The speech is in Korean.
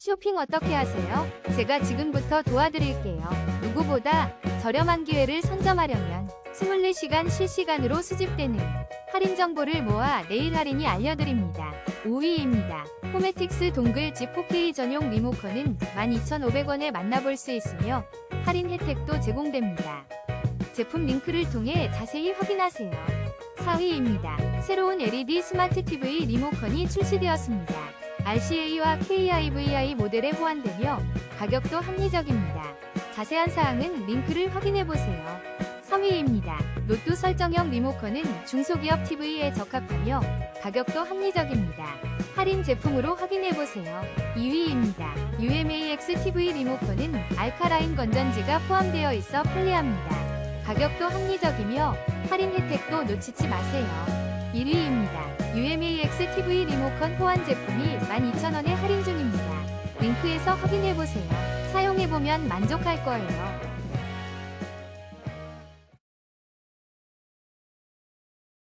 쇼핑 어떻게 하세요? 제가 지금부터 도와드릴게요. 누구보다 저렴한 기회를 선점하려면 24시간 실시간으로 수집되는 할인 정보를 모아 내일 할인이 알려드립니다. 5위입니다. 호메틱스 동글집 4K 전용 리모컨은 12,500원에 만나볼 수 있으며 할인 혜택도 제공됩니다. 제품 링크를 통해 자세히 확인하세요. 4위입니다. 새로운 LED 스마트 TV 리모컨이 출시되었습니다. RCA와 KIVI 모델에 호환되며 가격도 합리적입니다. 자세한 사항은 링크를 확인해보세요. 3위입니다. 로또 설정형 리모컨은 중소기업 TV에 적합하며 가격도 합리적입니다. 할인 제품으로 확인해보세요. 2위입니다. UMAX TV 리모컨은 알카라인 건전지가 포함되어 있어 편리합니다. 가격도 합리적이며 할인 혜택도 놓치지 마세요. 1위입니다. UMAX TV 리모컨 호환 제품이 12,000원에 할인 중입니다. 링크에서 확인해보세요. 사용해보면 만족할 거예요.